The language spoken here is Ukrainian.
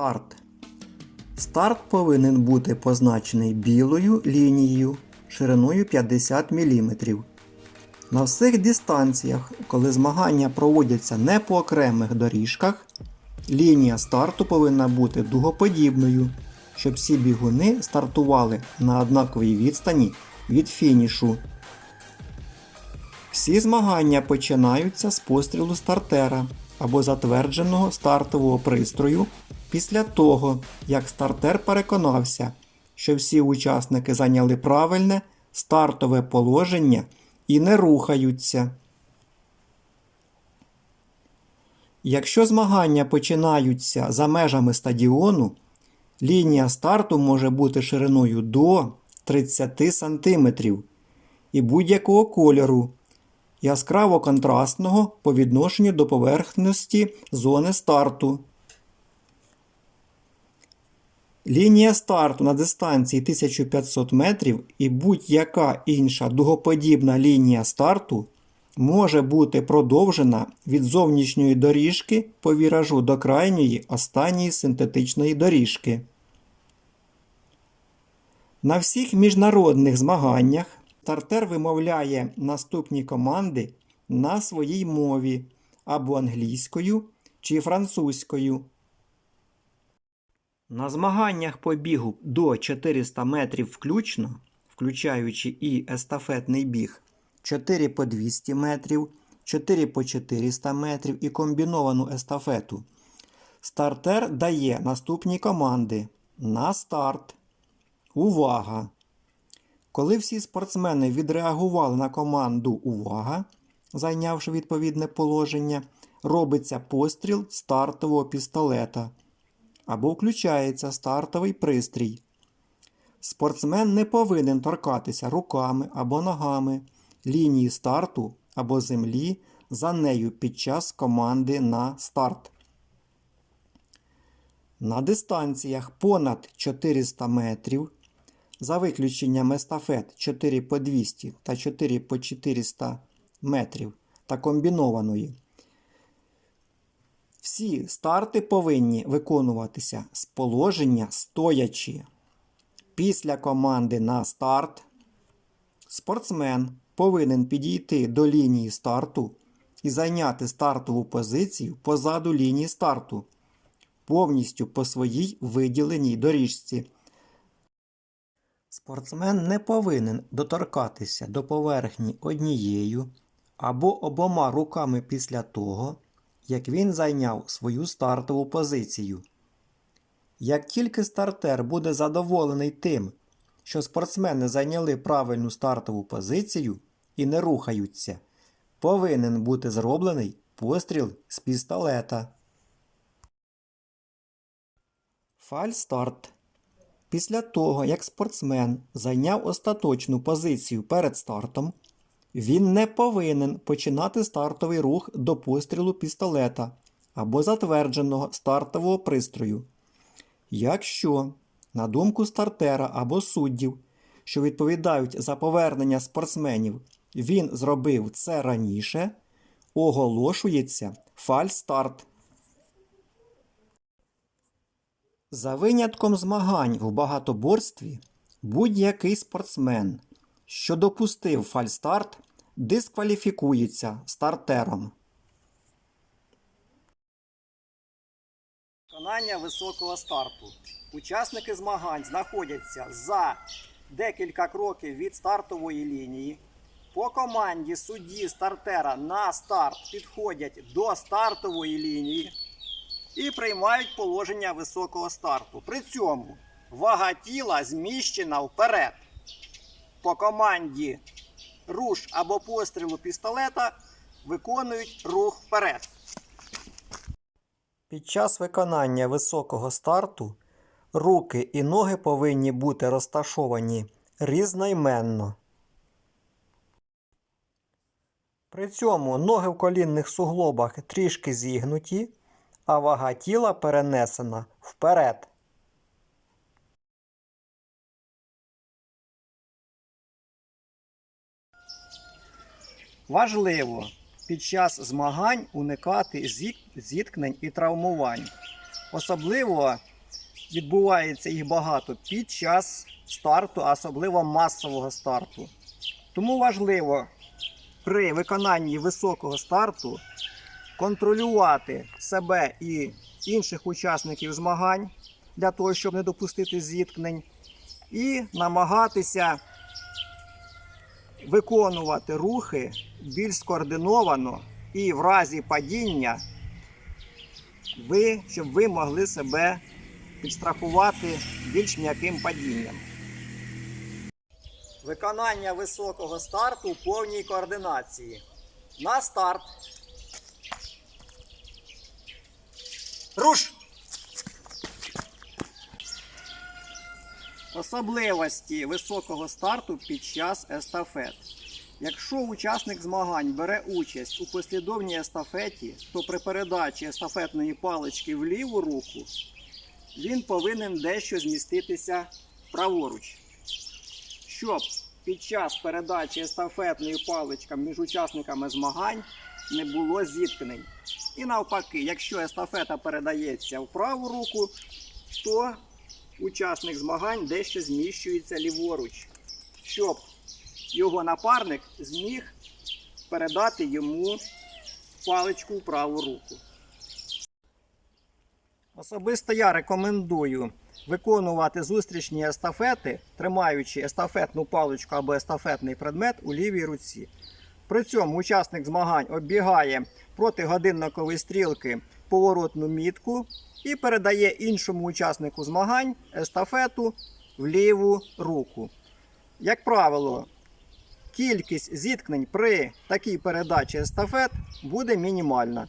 Старт. Старт повинен бути позначений білою лінією шириною 50 мм. На всіх дистанціях, коли змагання проводяться не по окремих доріжках, лінія старту повинна бути дугоподібною, щоб всі бігуни стартували на однаковій відстані від фінішу. Всі змагання починаються з пострілу стартера або затвердженого стартового пристрою після того, як стартер переконався, що всі учасники зайняли правильне стартове положення і не рухаються. Якщо змагання починаються за межами стадіону, лінія старту може бути шириною до 30 см і будь-якого кольору, яскраво контрастного по відношенню до поверхності зони старту. Лінія старту на дистанції 1500 метрів і будь-яка інша дугоподібна лінія старту може бути продовжена від зовнішньої доріжки по віражу до крайньої останньої синтетичної доріжки. На всіх міжнародних змаганнях стартер вимовляє наступні команди на своїй мові або англійською чи французькою. На змаганнях по бігу до 400 метрів включно, включаючи і естафетний біг, 4 по 200 метрів, 4 по 400 метрів і комбіновану естафету. Стартер дає наступні команди на старт. Увага! Коли всі спортсмени відреагували на команду Увага, зайнявши відповідне положення, робиться постріл стартового пістолета або включається стартовий пристрій. Спортсмен не повинен торкатися руками або ногами лінії старту або землі за нею під час команди на старт. На дистанціях понад 400 метрів, за виключенням естафет 4 по 200 та 4 по 400 метрів та комбінованої, всі старти повинні виконуватися з положення стоячи. Після команди на старт спортсмен повинен підійти до лінії старту і зайняти стартову позицію позаду лінії старту, повністю по своїй виділеній доріжці. Спортсмен не повинен доторкатися до поверхні однією або обома руками після того, як він зайняв свою стартову позицію. Як тільки стартер буде задоволений тим, що спортсмени зайняли правильну стартову позицію і не рухаються, повинен бути зроблений постріл з пістолета. Фальстарт. Після того, як спортсмен зайняв остаточну позицію перед стартом, він не повинен починати стартовий рух до пострілу пістолета або затвердженого стартового пристрою. Якщо, на думку стартера або суддів, що відповідають за повернення спортсменів, він зробив це раніше, оголошується фальстарт. За винятком змагань в багатоборстві, будь-який спортсмен, що допустив фальстарт, дискваліфікується стартером. Виконання високого старту. Учасники змагань знаходяться за декілька кроків від стартової лінії. По команді судді стартера на старт підходять до стартової лінії і приймають положення високого старту. При цьому вага тіла зміщена вперед. По команді руш або пострілу пістолета виконують рух вперед. Під час виконання високого старту руки і ноги повинні бути розташовані різноіменно. При цьому ноги в колінних суглобах трішки зігнуті, а вага тіла перенесена вперед. Важливо під час змагань уникати зіткнень і травмувань. Особливо відбувається їх багато під час старту, особливо масового старту. Тому важливо при виконанні високого старту контролювати себе і інших учасників змагань для того, щоб не допустити зіткнень, і намагатися виконувати рухи більш скоординовано і в разі падіння ви, щоб ви могли себе підстрахувати більш м'яким падінням. Виконання високого старту у повній координації. На старт. Руш! Особливості високого старту під час естафет. Якщо учасник змагань бере участь у послідовній естафеті, то при передачі естафетної палички в ліву руку він повинен дещо зміститися праворуч. Щоб під час передачі естафетної палички між учасниками змагань не було зіткнень. І навпаки, якщо естафета передається в праву руку, то учасник змагань дещо зміщується ліворуч, щоб його напарник зміг передати йому паличку в праву руку. Особисто я рекомендую виконувати зустрічні естафети, тримаючи естафетну паличку або естафетний предмет у лівій руці. При цьому учасник змагань оббігає проти годинникової стрілки поворотну мітку і передає іншому учаснику змагань естафету в ліву руку. Як правило, кількість зіткнень при такій передачі естафет буде мінімальна.